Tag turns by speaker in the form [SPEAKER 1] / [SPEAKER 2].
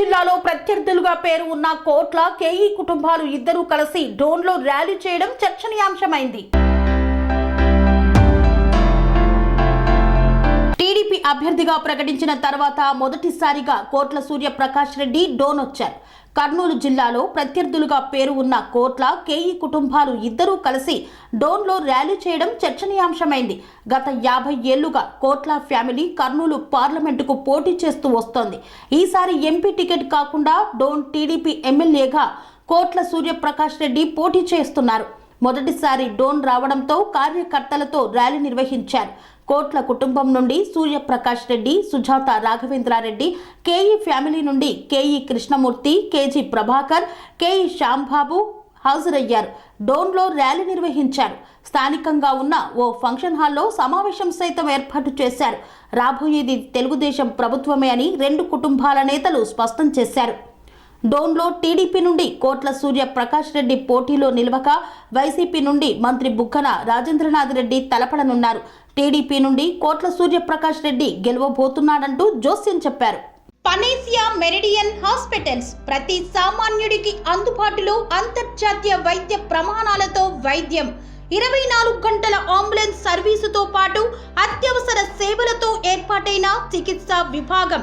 [SPEAKER 1] జిల్లాలో ప్రత్యర్థులుగా పేరు ఉన్న కోట్ల కేఈ కుటుంబాలు ఇద్దరూ కలిసి డోన్లో ర్యాలీ చేయడం చర్చనీయాంశమైంది. అభ్యర్థిగా ప్రకటించిన తర్వాత మొదటిసారిగా కోట్ల సూర్యప్రకాష్ రెడ్డి డోన్ వచ్చారు కర్నూలు జిల్లాలో ప్రత్యర్థులుగా పేరు ఉన్న కోట్ల కేఈ కుటుంబాలు ఇద్దరూ కలిసి డోన్లో ర్యాలీ చేయడం చర్చనీయాంశమైంది. గత యాభై ఏళ్ళుగా కోట్ల ఫ్యామిలీ కర్నూలు పార్లమెంటుకు పోటీ చేస్తూ వస్తోంది. ఈసారి ఎంపీ టికెట్ కాకుండా డోన్ టీడీపీ ఎమ్మెల్యేగా కోట్ల సూర్యప్రకాష్ రెడ్డి పోటీ చేస్తున్నారు. మొదటిసారి డోన్ రావడంతో కార్యకర్తలతో ర్యాలీ నిర్వహించారు. కోట్ల కుటుంబం నుండి సూర్యప్రకాష్ రెడ్డి సుజాత రాఘవేంద్రారెడ్డి కేఈ ఫ్యామిలీ నుండి KE Krishnamurthy KG Prabhakar KE Shyambabu హాజరయ్యారు. డోన్లో ర్యాలీ నిర్వహించారు. స్థానికంగా ఉన్న ఓ ఫంక్షన్ హాల్లో సమావేశం సైతం ఏర్పాటు చేశారు. రాబోయేది తెలుగుదేశం ప్రభుత్వమే అని రెండు కుటుంబాల నేతలు స్పష్టం చేశారు. డోన్లో టీడీపీ నుండి కోట్ల సూర్య ప్రకాష్ రెడ్డి పోటీలో నిలవక వైసీపీ నుండి మంత్రి బుక్కన రాజేంద్రనాథ్ రెడ్డి తలపడనున్నారు. టీడీపీ నుండి కోట్ల సూర్య ప్రకాష్ రెడ్డి గెలవబోతున్నాడంటూ జోస్యం చెప్పారు.
[SPEAKER 2] పనేసియా మెరిడియన్ హాస్పిటల్స్ ప్రతి సామాన్యుడికి అందుబాటులో అంతర్జాతీయ వైద్య ప్రమాణాలతో వైద్యం. ఇరవై నాలుగు గంటల అంబులెన్స్ సర్వీసుతో పాటు అత్యవసర సేవలతో ఏర్పాటైన చికిత్సా విభాగం.